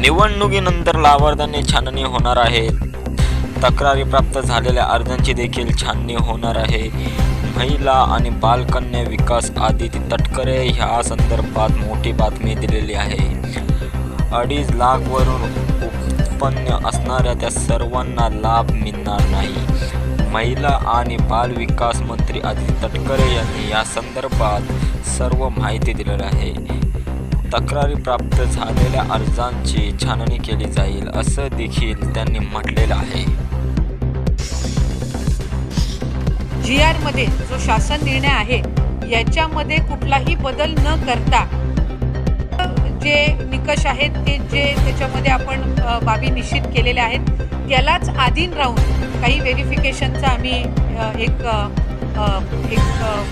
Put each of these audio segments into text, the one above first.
निवडणुकीनंतर लाभार्थ्यांनी छाननी होणार आहे. तक्रारी प्राप्त झालेल्या अर्जांची देखील छाननी होणार आहे. महिला आणि बालकन्या विकास आदिती तटकरे ह्या संदर्भात मोठी बातमी दिलेली आहे. अडीच लाखवरून उत्पन्न असणाऱ्या त्या सर्वांना लाभ मिळणार नाही. महिला आणि बाल विकास मंत्री आदिती तटकरे यांनी या संदर्भात सर्व माहिती दिलेली आहे. तक्रारी प्राप्त झालेल्या अर्जांची छाननी केली जाईल असं देखील त्यांनी म्हटलेलं आहे. जी आरमध्ये जो शासन निर्णय आहे याच्यामध्ये कुठलाही बदल न करता जे निकष आहेत ते जे त्याच्यामध्ये आपण बाबी निश्चित केलेल्या आहेत त्यालाच अधीन राहून काही व्हेरिफिकेशनचा आम्ही एक एक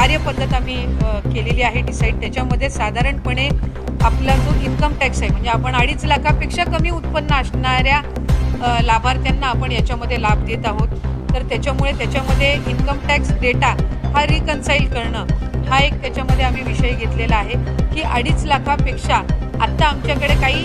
कार्यपद्धत आम्ही केलेली आहे डिसाईड त्याच्यामध्ये साधारणपणे आपला जो इन्कम टॅक्स आहे म्हणजे आपण अडीच लाखापेक्षा कमी उत्पन्न असणाऱ्या लाभार्थ्यांना आपण याच्यामध्ये लाभ देत आहोत. तर त्याच्यामुळे त्याच्यामध्ये इन्कम टॅक्स डेटा हा रिकन्साईल करणं हा एक त्याच्यामध्ये आम्ही विषय घेतलेला आहे. की अडीच लाखापेक्षा आत्ता आमच्याकडे काही